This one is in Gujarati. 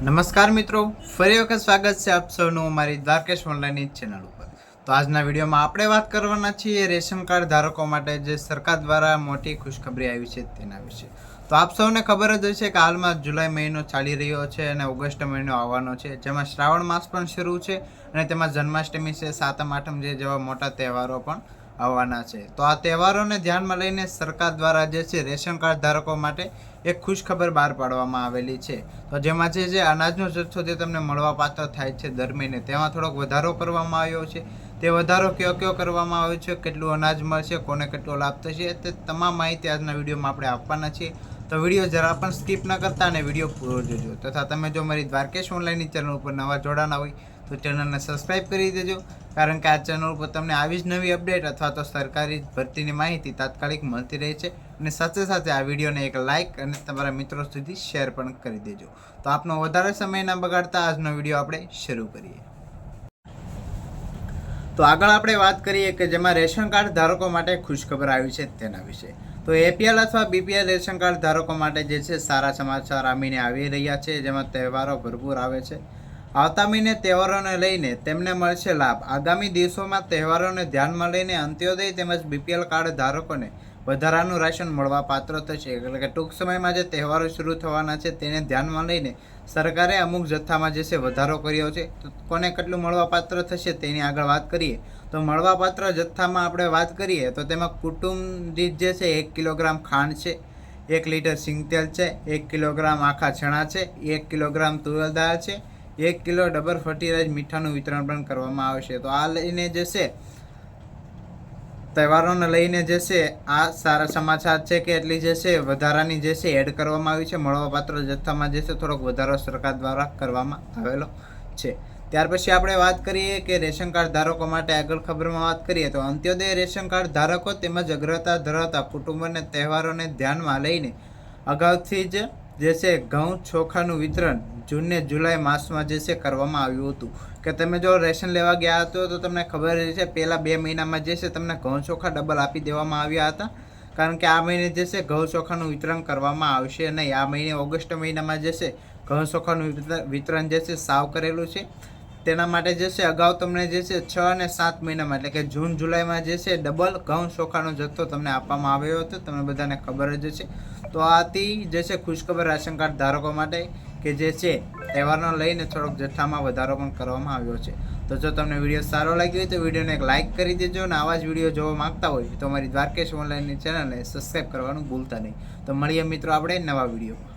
નમસ્કાર મિત્રો, ફરી વખત સ્વાગત છે આપ સૌનું અમારી દ્વારકેશ ઓનલાઈનની ચેનલ ઉપર. તો આજના વિડીયોમાં આપણે વાત કરવાના છીએ રેશન કાર્ડ ધારકો માટે જે સરકાર દ્વારા મોટી ખુશખબરી આવી છે તેના વિશે. તો આપ સૌને ખબર જ હશે કે હાલમાં જુલાઈ મહિનો ચાલી રહ્યો છે અને ઓગસ્ટ મહિનો આવવાનો છે. જેમાં શ્રાવણ માસ પણ શરૂ છે અને તેમાં જન્માષ્ટમી છે, સાતમ, આઠમ જે જેવા મોટા તહેવારો પણ આવવાના છે. તો આ તહેવારોને ધ્યાનમાં લઈને સરકાર દ્વારા જે છે રેશન કાર્ડ ધારકો માટે એક ખુશ ખબર બહાર પાડવામાં આવેલી છે. તો જેમાં જે જે અનાજનો જથ્થો જે તમને મળવા પાત્ર થાય છે દર મહિને, તેમાં થોડોક વધારો કરવામાં આવ્યો છે. તે વધારો કયો કયો કરવામાં આવ્યો છે, કેટલું અનાજ મળશે, કોને કેટલો લાભ થશે તે તમામ માહિતી આજના વિડીયોમાં આપણે આપવાના છીએ. તો વીડિયો જરા પણ સ્કીપ ન કરતા અને વીડિયો પૂરો જોજો. તથા તમે જો મારી દ્વારકેશ ઓનલાઈનની ચેનલ ઉપર નવા જોડાના હોય તો ચેનલને સબસ્ક્રાઈબ કરી દેજો. કારણ કે આ ચેનલ ઉપર તમને આવી જ નવી અપડેટ અથવા તો સરકારી ભરતીની માહિતી તાત્કાલિક મળતી રહે છે. અને સાથે સાથે આ વિડીયોને એક લાઇક અને તમારા મિત્રો સુધી શેર પણ કરી દેજો. તો આપનો વધારે સમય ના બગાડતા આજનો વીડિયો આપણે શરૂ કરીએ. તો આગળ આપણે વાત કરીએ કે જેમાં રેશન કાર્ડ ધારકો માટે ખુશખબર આવી છે તેના વિશે. તો એપીએલ અથવા બીપીએલ રેશન કાર્ડ ધારકો માટે જે છે સારા સમાચાર આમીને આવી રહ્યા છે. જેમાં તહેવારો ભરપૂર આવે છે. આવતા મહિને તહેવારોને લઈને તેમને મળશે લાભ. આગામી દિવસોમાં તહેવારોને ધ્યાનમાં લઈને અંત્યોદય તેમજ બીપીએલ કાર્ડ ધારકોને વધારાનું રાશન મળવા પાત્ર થશે. એટલે કે ટૂંક સમયમાં જે તહેવારો શરૂ થવાના છે તેને ધ્યાનમાં લઈને સરકારે અમુક જથ્થામાં જે છે વધારો કર્યો છે. તો કોને કેટલું મળવાપાત્ર થશે તેની આગળ વાત કરીએ. તો મળવાપાત્ર જથ્થામાં આપણે વાત કરીએ તો તેમાં કુટુંબ દીઠ જે છે એક કિલોગ્રામ ખાંડ છે, એક લીટર સિંગતેલ છે, એક કિલોગ્રામ આખા ચણા છે, એક કિલોગ્રામ તુવેર દાળ છે એક કિલો ડબર ફર્ટિલાઇઝ મીઠાનું વિતરણ પણ કરવામાં આવશે. તો આ લઈને જે છે, તહેવારોને લઈને જે છે, આ સારા સમાચાર છે કે એટલી જે છે, વધારાની જે છે, એડ કરવામાં આવી છે. મળવાપાત્ર જથ્થામાં જે થોડોક વધારો સરકાર દ્વારા કરવામાં આવેલો છે. ત્યાર પછી આપણે વાત કરીએ કે રેશન કાર્ડ ધારકો માટે આગળ ખબરમાં વાત કરીએ તો અંત્યોદય રેશન કાર્ડ ધારકો તેમજ અગ્રતા ધરાવતા કુટુંબોને તહેવારોને ધ્યાનમાં લઈને અગાઉથી જ જે છે ઘઉં ચોખાનું વિતરણ જૂનને જુલાઈ માસમાં જે છે કરવામાં આવ્યું હતું. કે તમે જો રેશન લેવા ગયા હતો તો તમને ખબર છે પહેલાં બે મહિનામાં જે છે તમને ઘઉં ચોખા ડબલ આપી દેવામાં આવ્યા હતા. કારણ કે આ મહિને જે છે ઘઉં ચોખાનું વિતરણ કરવામાં આવશે નહીં. આ મહિને ઓગસ્ટ મહિનામાં જે છે ઘઉં ચોખાનું વિતરણ જે છે સાવ કરેલું છે. તેના માટે જે છે અગાઉ તમને જે છે છ અને સાત મહિનામાં, એટલે કે જૂન, જુલાઈમાં જે છે ડબલ ઘઉં ચોખાનો જથ્થો તમને આપવામાં આવ્યો હતો. તમને બધાને ખબર જ છે તો આથી જે છે ખુશખબર રાશન કાર્ડ ધારકો માટે કે જે છે તહેવારનો લઈને થોડોક જથ્થામાં વધારો પણ કરવામાં આવ્યો છે. તો જો તમને વીડિયો સારો લાગ્યો હોય તો વિડીયોને એક લાઇક કરી દેજો અને આવા જ વીડિયો જોવા માંગતા હોય તો અમારી દ્વારકેશ ઓનલાઈનની ચેનલને સબસ્ક્રાઈબ કરવાનું ભૂલતા નહીં. તો મળીએ મિત્રો આપણે નવા વિડીયોમાં